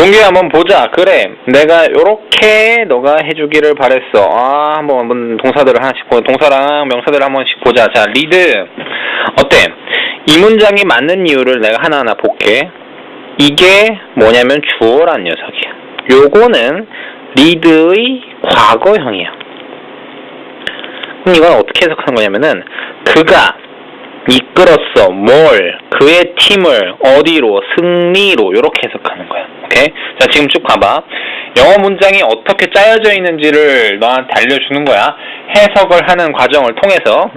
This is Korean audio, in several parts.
동규야 한번 보자. 그래. 내가 요렇게 너가 해주기를 바랬어. 아, 한번 한번 동사들을 하나씩 보 동사랑 명사들을 한 번씩 보자. 자, 리드. 어때? 이 문장이 맞는 이유를 내가 하나하나 볼게. 이게 뭐냐면 주어란 녀석이야. 요거는 리드의 과거형이야. 그럼 이건 어떻게 해석하는 거냐면은 그가 이끌었어 뭘 그의 팀을 어디로 승리로 이렇게 해석하는 거야. 오케이? 자 지금 쭉 봐봐. 영어 문장이 어떻게 짜여져 있는지를 너한테 알려주는 거야. 해석을 하는 과정을 통해서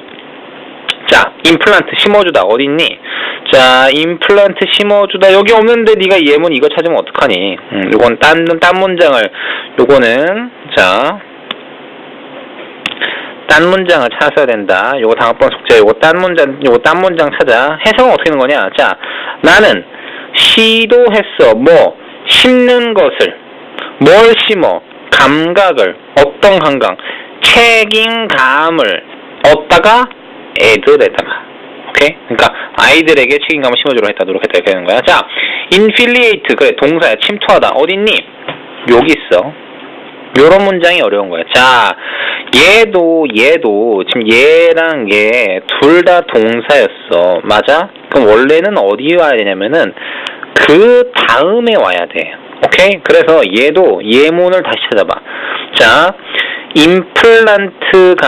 자, 임플란트 심어주다 어디 있니? 자, 임플란트 심어주다 여기 없는데 네가 예문 이거 찾으면 어떡하니? 음, 요건 딴, 딴 문장을 요거는 자, 딴 문장을 찾아야 된다. 요거 다음번 숙제 요거 딴 문장 요거 딴 문장 찾아. 해석은 어떻게 하는 거냐? 자, 나는 시도했어. 뭐 심는 것을 뭘 심어? 감각을 어떤 감각? 책임감을 얻다가 애들에다가 오케이? 그러니까 아이들에게 책임감을 심어주려 했다 노력했다 이렇게 되는 거야. 자, infiliate 그래 동사야 침투하다 어딨니? 여기 있어. 요런 문장이 어려운 거야. 자, 얘도 얘도 지금 얘랑 얘 둘 다 동사였어. 맞아? 그럼 원래는 어디 와야 되냐면은 그 다음에 와야 돼. 오케이? 그래서 얘도 예문을 다시 찾아봐. 자, 임플란트가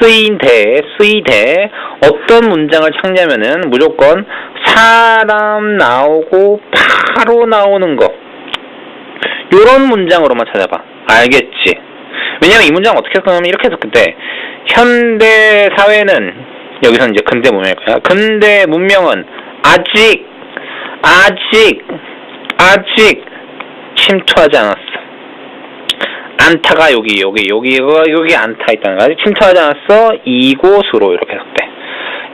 쓰이되 쓰이되 어떤 문장을 찾냐면은 무조건 사람 나오고 바로 나오는 거. 요런 문장으로만 찾아봐. 알겠지? 왜냐면 이 문장 어떻게 해석하면 이렇게 해석돼. 현대 사회는 여기서 이제 근대 문명일 거야. 근대 문명은 아직 아직 아직 침투하지 않았어. 안타가 여기 여기 여기 여기 안타 있다는 거야. 침투하지 않았어. 이곳으로 이렇게 해석돼.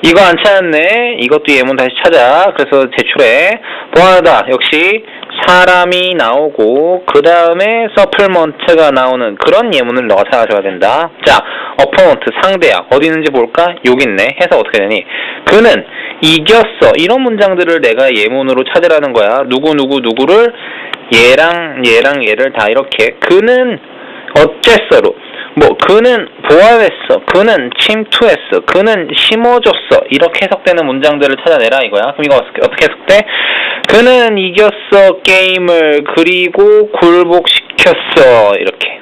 이거 안 찾았네. 이것도 예문 다시 찾아. 그래서 제출해. 보완하다. 역시 사람이 나오고 그 다음에 서플먼트가 나오는 그런 예문을 너가 찾아줘야 된다. 자, 어퍼먼트 상대야. 어디 있는지 볼까? 여기 있네. 해서 어떻게 되니? 그는 이겼어. 이런 문장들을 내가 예문으로 찾으라는 거야. 누구 누구 누구를 얘랑 얘랑 얘를 다 이렇게 그는 어쨌어로 뭐 그는 보완했어 그는 침투했어 그는 심어줬어 이렇게 해석되는 문장들을 찾아내라 이거야 그럼 이거 어떻게 해석돼 그는 이겼어 게임을. 그리고 굴복시켰어. 이렇게.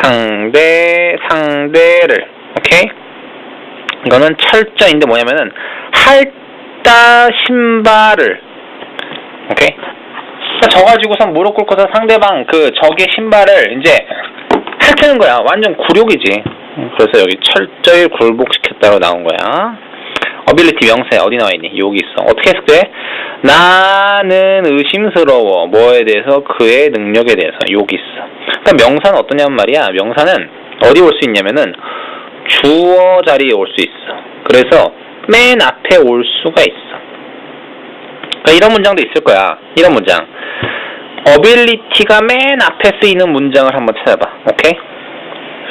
상대 상대를. 오케이? 이거는 철저인데 뭐냐면은 할다 신발을. 오케이? 그러니까 져 가지고선 무릎 꿇고서 상대방 그 적의 신발을 이제 핥는 거야. 완전 굴욕이지. 그래서 여기 철저히 굴복시켰다로 나온 거야. 어빌리티 명사에 어디 나와 있니? 여기 있어. 어떻게 해석돼? 나는 의심스러워. 뭐에 대해서? 그의 능력에 대해서. 여기 있어. 그러니까 명사는 어떠냐면 말이야. 명사는 어디 올 수 있냐면은 주어 자리에 올 수 있어. 그래서 맨 앞에 올 수가 있어. 그러니까 이런 문장도 있을 거야. 이런 문장. 어빌리티가 맨 앞에 쓰이는 문장을 한번 찾아봐. 오케이?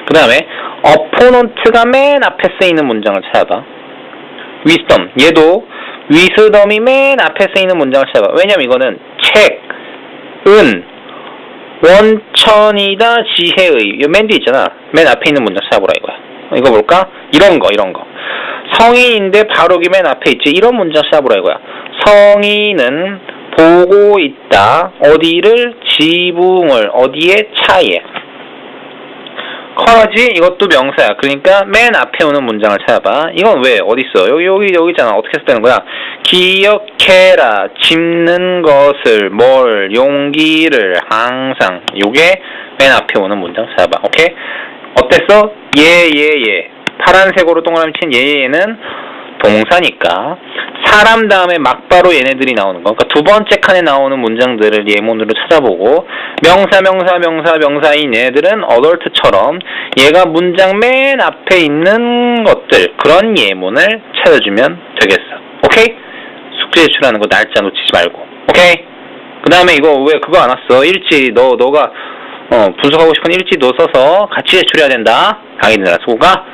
그 다음에 어포넌트가 맨 앞에 쓰이는 문장을 찾아봐. 위스덤. 얘도 위스덤이 맨 앞에 쓰이는 문장을 찾아봐. 왜냐면 이거는 책, 은, 원천이다, 지혜의. 이맨 뒤에 있잖아. 맨 앞에 있는 문장 찾아보라 이거야. 이거 볼까? 이런 거, 이런 거. 성인인데 바로기 맨 앞에 있지. 이런 문장 찾아보라 이거야. 성인은 보고 있다. 어디를? 지붕을. 어디에? 차에. 커러지 이것도 명사야. 그러니까 맨 앞에 오는 문장을 찾아봐. 이건 왜? 어디 있어? 여기 여기 여기 있잖아. 어떻게 쓰는 거야? 기억해라. 짚는 것을 뭘 용기를 항상. 요게 맨 앞에 오는 문장 찾아봐. 오케이? 어땠어? 예예예. 예, 예. 파란색으로 동그라미 친 예예는 동사니까 사람 다음에 막바로 얘네들이 나오는 거. 그러니까 두 번째 칸에 나오는 문장들을 예문으로 찾아보고 명사 명사 명사 명사인 얘네들은 어덜트처럼 얘가 문장 맨 앞에 있는 것들 그런 예문을 찾아주면 되겠어. 오케이? 숙제 제출하는 거 날짜 놓치지 말고. 오케이? 그 다음에 이거 왜 그거 안 왔어? 일지 너 너가 어, 분석하고 싶은 일지 너 써서 같이 제출해야 된다. 강의들아 수고가 많았어.